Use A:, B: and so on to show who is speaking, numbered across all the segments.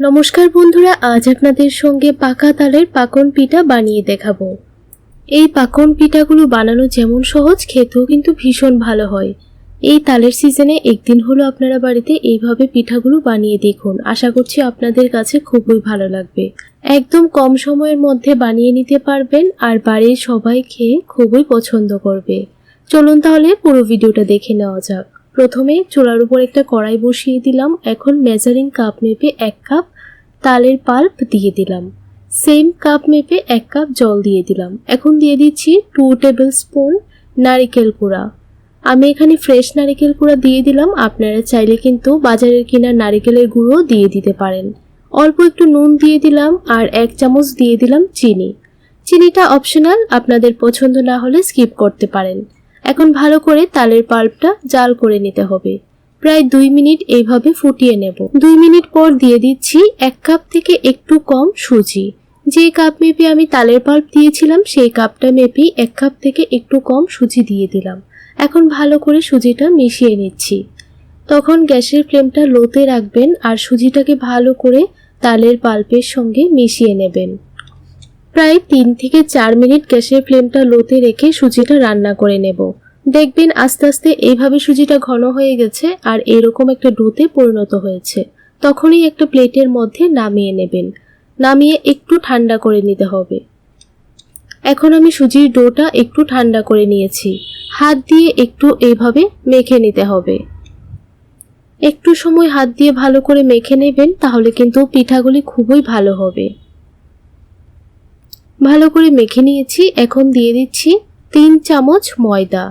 A: নমস্কার বন্ধুরা, আজ আপনাদের সঙ্গে পাকা তালের পাকন পিঠা বানিয়ে দেখাবো। এই পাকন পিঠাগুলো বানানো যেমন সহজ, খেতেও কিন্তু ভীষণ ভালো হয়। এই তালের সিজনে একদিন হলো আপনারা বাড়িতে এইভাবে পিঠাগুলো বানিয়ে দেখুন। আশা করছি আপনাদের কাছে খুবই ভালো লাগবে। একদম কম সময়ের মধ্যে বানিয়ে নিতে পারবেন আর বাড়ির সবাই খেয়ে খুবই পছন্দ করবে। চলুন তাহলে পুরো ভিডিওটা দেখে নেওয়া যাক। প্রথমে চুলার উপর একটা কড়াই বসিয়ে দিলাম। এখন মেজারিং কাপ মেপে এক কাপ তালের পাল্প দিয়ে দিলাম। সেম কাপ মেপে এক কাপ জল দিয়ে দিলাম। এখন দিয়ে দিচ্ছি টু টেবিল স্পুন নারিকেল কুড়া আমি এখানে ফ্রেশ নারিকেল কুড়া দিয়ে দিলাম। আপনারা চাইলে কিন্তু বাজারের কেনা নারিকেলের গুঁড়ো দিয়ে দিতে পারেন। অল্প একটু নুন দিয়ে দিলাম আর এক চামচ দিয়ে দিলাম চিনি। চিনিটা অপশনাল আপনাদের পছন্দ না হলে স্কিপ করতে পারেন। এখন ভালো করে তালের পাল্পটা জাল করে নিতে হবে। প্রায় দুই মিনিট এইভাবে ফুটিয়ে নেব। দুই মিনিট পর দিয়ে দিচ্ছি এক কাপ থেকে একটু কম সুজি। যে কাপ মেপে আমি তালের পাল্প দিয়েছিলাম, সেই কাপটা মেপেই এক কাপ থেকে একটু কম সুজি দিয়ে দিলাম। এখন ভালো করে সুজিটা মিশিয়ে নিচ্ছি। তখন গ্যাসের ফ্লেমটা লোতে রাখবেন আর সুজিটাকে ভালো করে তালের পাল্পের সঙ্গে মিশিয়ে নেবেন। প্রায় তিন থেকে চার মিনিট গ্যাসের ফ্লেমটা লোতে রেখে সুজিটা রান্না করে নেব। দেখবেন আস্তে আস্তে এইভাবে সুজিটা ঘন হয়ে গেছে আর এরকম একটা ডোতে পরিণত হয়েছে। তখনই একটা প্লেটের মধ্যে নামিয়ে নেবেন। নামিয়ে একটু ঠান্ডা করে নিতে হবে। এখন আমি সুজির ডোটা একটু ঠান্ডা করে নিয়েছি। হাত দিয়ে একটু এইভাবে মেখে নিতে হবে। একটু সময় হাত দিয়ে ভালো করে মেখে নেবেন, তাহলে কিন্তু পিঠাগুলি খুবই ভালো হবে। ভালো করে মেখে নিয়েছি, এখন দিয়ে দিচ্ছি তিন চামচ ময়দা।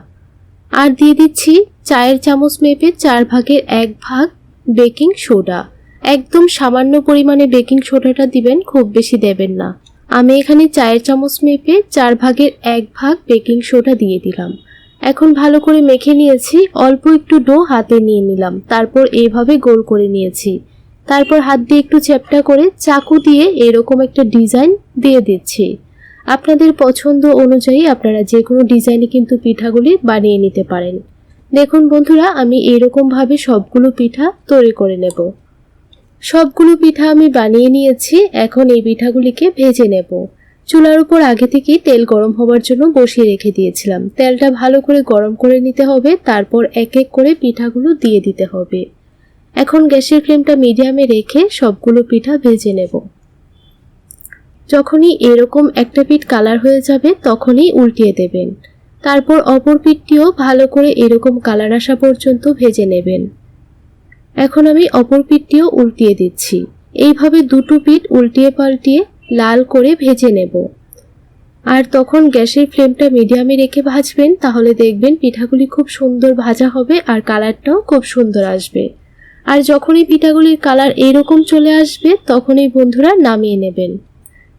A: আর দিয়ে দিচ্ছি চায়ের চামচ মেপে চার ভাগের এক ভাগ বেকিং সোডা। একদম সামান্য পরিমাণে বেকিং সোডাটা দিবেন, খুব বেশি দেবেন না। আমি এখানে চায়ের চামচ মেপে চার ভাগের এক ভাগ বেকিং সোডা দিয়ে দিলাম। এখন ভালো করে মেখে নিয়েছি, অল্প একটু ডো হাতে নিয়ে নিলাম। তারপর এইভাবে গোল করে নিয়েছি। তারপর হাত দিয়ে একটু চ্যাপটা করে চাকু দিয়ে এরকম একটা ডিজাইন দিয়ে দিচ্ছি। আপনাদের পছন্দ অনুযায়ী আপনারা যে কোনো ডিজাইনে কিন্তু পিঠাগুলি বানিয়ে নিতে পারেন। দেখুন বন্ধুরা, আমি এরকমভাবে সবগুলো পিঠা তৈরি করে নেব। সবগুলো পিঠা আমি বানিয়ে নিয়েছি, এখন এই পিঠাগুলিকে ভেজে নেব। চুলার উপর আগে থেকেই তেল গরম হবার জন্য বসিয়ে রেখে দিয়েছিলাম। তেলটা ভালো করে গরম করে নিতে হবে, তারপর এক এক করে পিঠাগুলো দিয়ে দিতে হবে। এখন গ্যাসের ফ্লেমটা মিডিয়ামে রেখে সবগুলো পিঠা ভেজে নেব। যখনই এরকম একটা পিঠ কালার হয়ে যাবে, তখনই উল্টিয়ে দেবেন। তারপর অপর পিঠটিও ভালো করে এরকম কালার আসা পর্যন্ত ভেজে নেবেন। এখন আমি অপর পিঠটিও উল্টিয়ে দিচ্ছি। এইভাবে দুটো পিঠ উল্টিয়ে পাল্টিয়ে লাল করে ভেজে নেব। আর তখন গ্যাসের ফ্লেমটা মিডিয়ামে রেখে ভাজবেন, তাহলে দেখবেন পিঠাগুলি খুব সুন্দর ভাজা হবে আর কালারটাও খুব সুন্দর আসবে। আর যখনই পিঠাগুলির কালার এইরকম চলে আসবে, তখনই বন্ধুরা নামিয়ে নেবেন।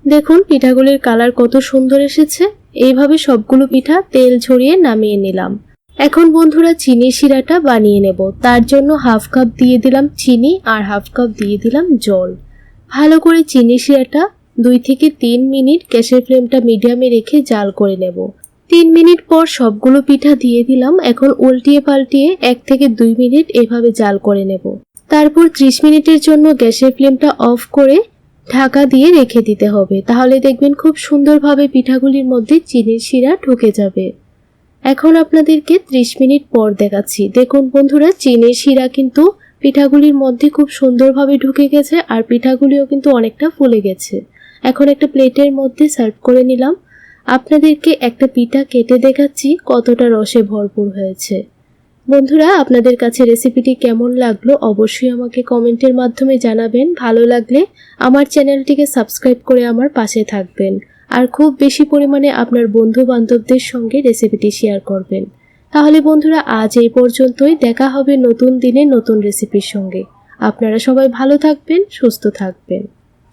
A: দেখুন, পিঠাগুলির কালার কত সুন্দর এসেছে। এইভাবে সবগুলো পিঠা তেল ঝরিয়ে নামিয়ে নিলাম। এখন বন্ধুরা চিনি শিরাটা বানিয়ে নেব। তার জন্য হাফ কাপ দিয়ে দিলাম চিনি আর হাফ কাপ দিয়ে দিলাম জল। ভালো করে চিনি শিরাটা দুই থেকে তিন মিনিট গ্যাসের ফ্লেমটা মিডিয়ামে রেখে জাল করে নেব। তিন মিনিট পর সবগুলো পিঠা দিয়ে দিলাম, এখন উল্টিয়ে পাল্টিয়ে এক থেকে দুই মিনিট এভাবে জাল করে নেব। তারপর ত্রিশ মিনিটের জন্য গ্যাসের ফ্লেমটা অফ করে ঢাকা দিয়ে রেখে দিতে হবে। তাহলে দেখবেন খুব সুন্দরভাবে পিঠাগুলির মধ্যে চিনির শিরা ঢুকে যাবে। এখন আপনাদেরকে ত্রিশ মিনিট পর দেখাচ্ছি। দেখুন বন্ধুরা, চিনির শিরা কিন্তু পিঠাগুলির মধ্যে খুব সুন্দরভাবে ঢুকে গেছে আর পিঠাগুলিও কিন্তু অনেকটা ফুলে গেছে। এখন একটা প্লেটের মধ্যে সার্ভ করে নিলাম। আপনাদেরকে একটা পিঠা কেটে দেখাচ্ছি কতটা রসে ভরপুর হয়েছে। বন্ধুরা, আপনাদের কাছে রেসিপিটি কেমন লাগল অবশ্যই আমাকে কমেন্টের মাধ্যমে জানাবেন। ভালো লাগলে আমার চ্যানেলটিকে সাবস্ক্রাইব করে আমার পাশে থাকবেন। আর খুব বেশি পরিমাণে আপনার বন্ধু বান্ধবদের সঙ্গে রেসিপিটি শেয়ার করবেন। তাহলে বন্ধুরা, আজ এই পর্যন্তই। দেখা হবে নতুন দিনে নতুন রেসিপির সঙ্গে। আপনারা সবাই ভালো থাকবেন, সুস্থ থাকবেন।